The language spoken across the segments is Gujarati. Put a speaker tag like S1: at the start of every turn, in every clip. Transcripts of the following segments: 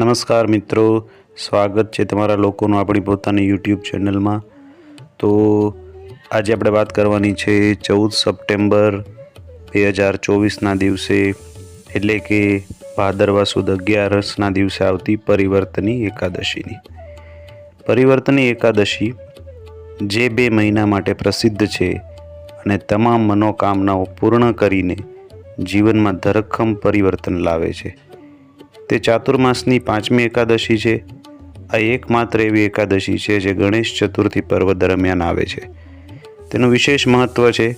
S1: નમસ્કાર મિત્રો, સ્વાગત છે તમારા લોકોનું આપણી પોતાની યુટ્યુબ ચેનલમાં. તો આજે આપણે વાત કરવાની છે ચૌદ સપ્ટેમ્બર બે હજાર ચોવીસના દિવસે, એટલે કે ભાદરવા સુદ અગિયારસના દિવસે આવતી પરિવર્તની એકાદશીની. પરિવર્તની એકાદશી જે બે મહિના માટે પ્રસિદ્ધ છે અને તમામ મનોકામનાઓ પૂર્ણ કરીને જીવનમાં ધરખમ પરિવર્તન લાવે છે. તે ચાતુર્માસની પાંચમી એકાદશી છે. આ એકમાત્ર એવી એકાદશી છે જે ગણેશ ચતુર્થી પર્વ દરમિયાન આવે છે. તેનું વિશેષ મહત્ત્વ છે,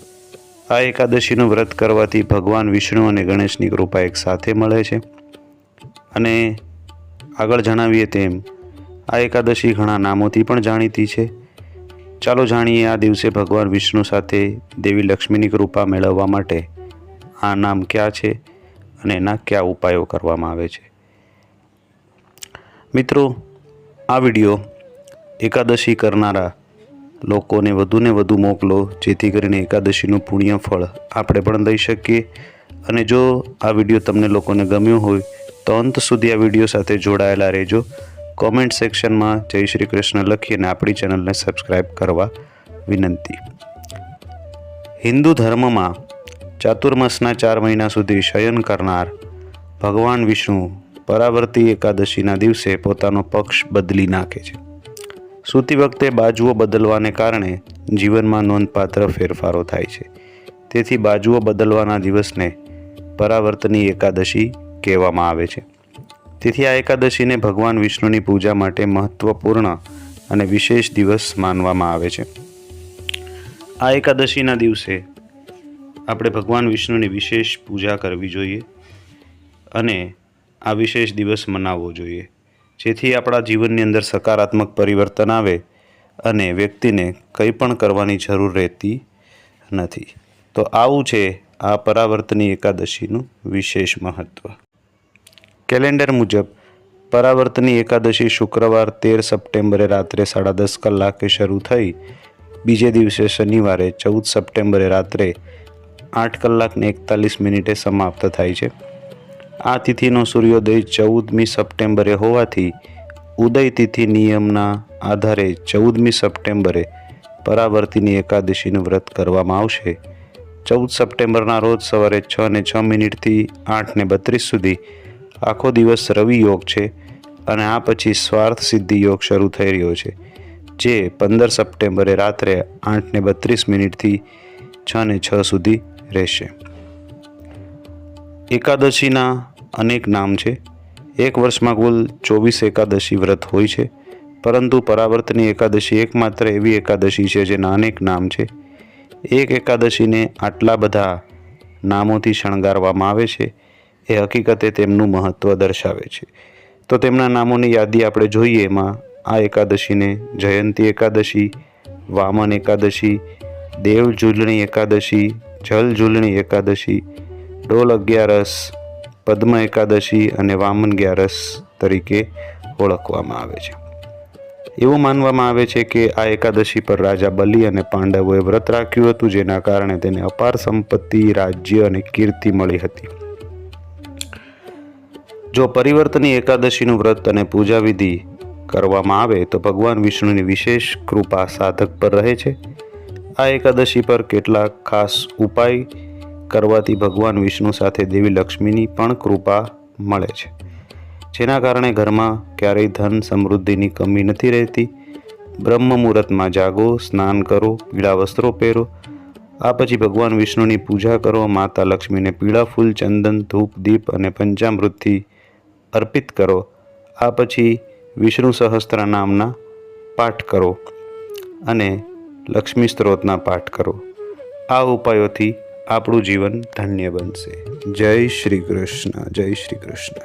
S1: આ એકાદશીનું વ્રત કરવાથી ભગવાન વિષ્ણુ અને ગણેશની કૃપા એક સાથે મળે છે. અને આગળ જણાવીએ તેમ, આ એકાદશી ઘણા નામોથી પણ જાણીતી છે. ચાલો જાણીએ આ દિવસે ભગવાન વિષ્ણુ સાથે દેવી લક્ષ્મીની કૃપા મેળવવા માટે આ નામ ક્યાં છે અને એના કયા ઉપાયો કરવામાં આવે છે. મિત્રો, આ વીડિયો એકાદશી કરનારા લોકોને વધુને વધુ મોકલો, જેથી કરીને એકાદશીનું પુણ્ય ફળ આપણે પણ દઈ શકીએ. અને જો આ વીડિયો તમને લોકોને ગમ્યો હોય, તો અંત સુધી આ વીડિયો સાથે જોડાયેલા રહેજો. કોમેન્ટ સેક્શનમાં જય શ્રી કૃષ્ણ લખીને આપણી ચેનલને સબસ્ક્રાઈબ કરવા વિનંતી. હિન્દુ ધર્મમાં ચાતુર્માસના ચાર મહિના સુધી શયન કરનાર ભગવાન વિષ્ણુ પરાવર્તી એકાદશીના દિવસે પોતાનો પક્ષ બદલી નાખે છે. સૂતી વખતે બાજુઓ બદલવાને કારણે જીવનમાં નોંધપાત્ર ફેરફારો થાય છે. તેથી બાજુઓ બદલવાના દિવસને પરાવર્તની એકાદશી કહેવામાં આવે છે. તેથી આ એકાદશીને ભગવાન વિષ્ણુની પૂજા માટે મહત્વપૂર્ણ અને વિશેષ દિવસ માનવામાં આવે છે. આ એકાદશીના દિવસે આપણે ભગવાન વિષ્ણુની વિશેષ પૂજા કરવી જોઈએ અને આ વિશેષ દિવસ મનાવવો જોઈએ, જેથી આપણા જીવનની અંદર સકારાત્મક પરિવર્તન આવે અને વ્યક્તિને કંઈ પણ કરવાની જરૂર રહેતી નથી. તો આવું છે આ પરાવર્તની એકાદશીનું વિશેષ મહત્ત્વ કેલેન્ડર મુજબ, પરાવર્તની એકાદશી શુક્રવાર તેર સપ્ટેમ્બરે રાત્રે સાડા દસ કલાકે શરૂ થઈ, બીજે દિવસે શનિવારે ચૌદ સપ્ટેમ્બરે રાત્રે આઠ કલાકને એકતાલીસ મિનિટે સમાપ્ત થાય છે. આ તિથિનો સૂર્યોદય ચૌદમી સપ્ટેમ્બરે હોવાથી ઉદય તિથિ નિયમના આધારે ચૌદમી સપ્ટેમ્બરે પરાવર્તિની એકાદશીનું વ્રત કરવામાં આવશે. ચૌદ સપ્ટેમ્બરના રોજ સવારે છ ને છ મિનિટથી આઠ ને બત્રીસ સુધી આખો દિવસ રવિ યોગ છે અને આ પછી સ્વાર્થ સિદ્ધિ યોગ શરૂ થઈ રહ્યો છે, જે પંદર સપ્ટેમ્બરે રાત્રે આઠ ને બત્રીસ મિનિટથી છ ને છ સુધી રહેશે. એકાદશીના અનેક નામ છે. એક વર્ષમાં કુલ ચોવીસ એકાદશી વ્રત હોય છે. પરંતુ પરાવર્તની એકાદશી એકમાત્ર એવી એકાદશી છે જેના અનેક નામ છે. એક એકાદશીને આટલા બધા નામોથી શણગારવામાં આવે છે. એ હકીકતે તેમનું મહત્ત્વ દર્શાવે છે. તો તેમના નામોની યાદી આપણે જોઈએ. એમાં આ એકાદશીને જયંતી એકાદશી, વામન એકાદશી દેવ ઝૂલણી એકાદશી જલ ઝૂલણી એકાદશી ડોલ અગિયારસ, પદ્મ એકાદશી અને વામન ગ્યારસ તરીકે ઓળખવામાં આવે છે. એવું માનવામાં આવે છે કે આ એકાદશી પર રાજા બલિ અને પાંડવોએ વ્રત રાખ્યું હતું, જેના કારણે તેને અપાર સંપત્તિ, રાજ્ય અને કીર્તિ મળી હતી. જો પરિવર્તની એકાદશીનું વ્રત અને પૂજા વિધિ કરવામાં આવે, તો ભગવાન વિષ્ણુની વિશેષ કૃપા સાધક પર રહે છે. આ એકાદશી પર કેટલાક ખાસ ઉપાય કરવાથી ભગવાન વિષ્ણુ સાથે દેવી લક્ષ્મીની પણ કૃપા મળે છે. જેના કારણે ઘરમાં ક્યારેય ધન સમૃદ્ધિની કમી નથી રહેતી. બ્રહ્મ મુહૂર્તમાં જાગો, સ્નાન કરો, પીળા વસ્ત્રો પહેરો. આ પછી ભગવાન વિષ્ણુની પૂજા કરો, માતા લક્ષ્મીને પીળા ફૂલ, ચંદન, ધૂપ, દીપ અને પંચામૃતથી અર્પિત કરો. આ પછી વિષ્ણુ સહસ્ત્ર નામના પાઠ કરો અને લક્ષ્મી સ્ત્રોતના પાઠ કરો. આ ઉપાયોથી આપણું જીવન ધન્ય બનશે. જય શ્રી કૃષ્ણ જય શ્રી કૃષ્ણ.